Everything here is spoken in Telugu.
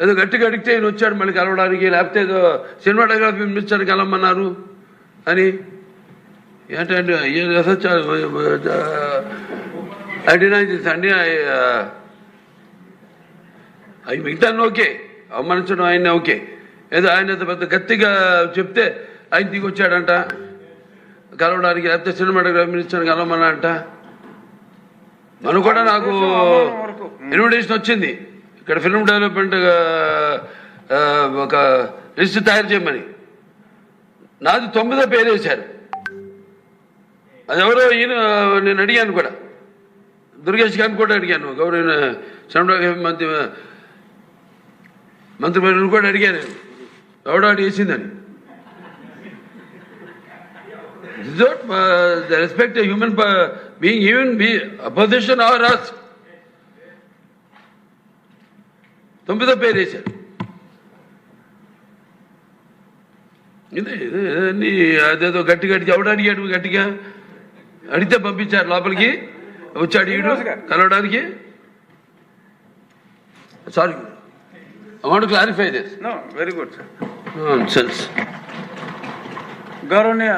ఏదో గట్టిగా అడిగితే ఈయన వచ్చాడు మళ్ళీ కలవడానికి లేకపోతే ఏదో సినిమాటోగ్రఫీ మినిస్టర్ కలవమన్నారు అని. ఏంటంటే ఐ డినై దిస్ అండి అవి మిగతా ఓకే అవమానించడం ఆయన ఓకే. ఏదో ఆయన పెద్ద గట్టిగా చెప్తే ఆయన దిగి వచ్చాడంట కలవడానికి లేకపోతే సినిమాటోగ్రఫీ మినిస్టర్ కలవమన్నా అంట మనం కూడా నాకు ఇన్విటేషన్ వచ్చింది. ఇక్కడ ఫిల్మ్ డెవలప్మెంట్ ఒక లిస్ట్ తయారు చేయమని. నాది తొమ్మిదో పేరు వేశారు. అది ఎవరో ఈయన నేను అడిగాను కూడా. దుర్గేష్ గారిని కూడా అడిగాను. గౌరవ సినిమాటోగ్రఫీ మంత్రి మంత్రి కూడా అడిగాను. ఎవడో అడిగి వేసిందని. This is not uh, the respect a human uh, తొమ్మిదో పేరు వేశారు. ఇదే అన్ని అదేదో గట్టి గట్టి ఎవడు అడిగాడు గట్టిగా? అడిగితే పంపించారు లోపలికి. వచ్చాడు ఈడు కలవడానికి. Sorry want clarify this very good, sir. Sense గౌరవనీయ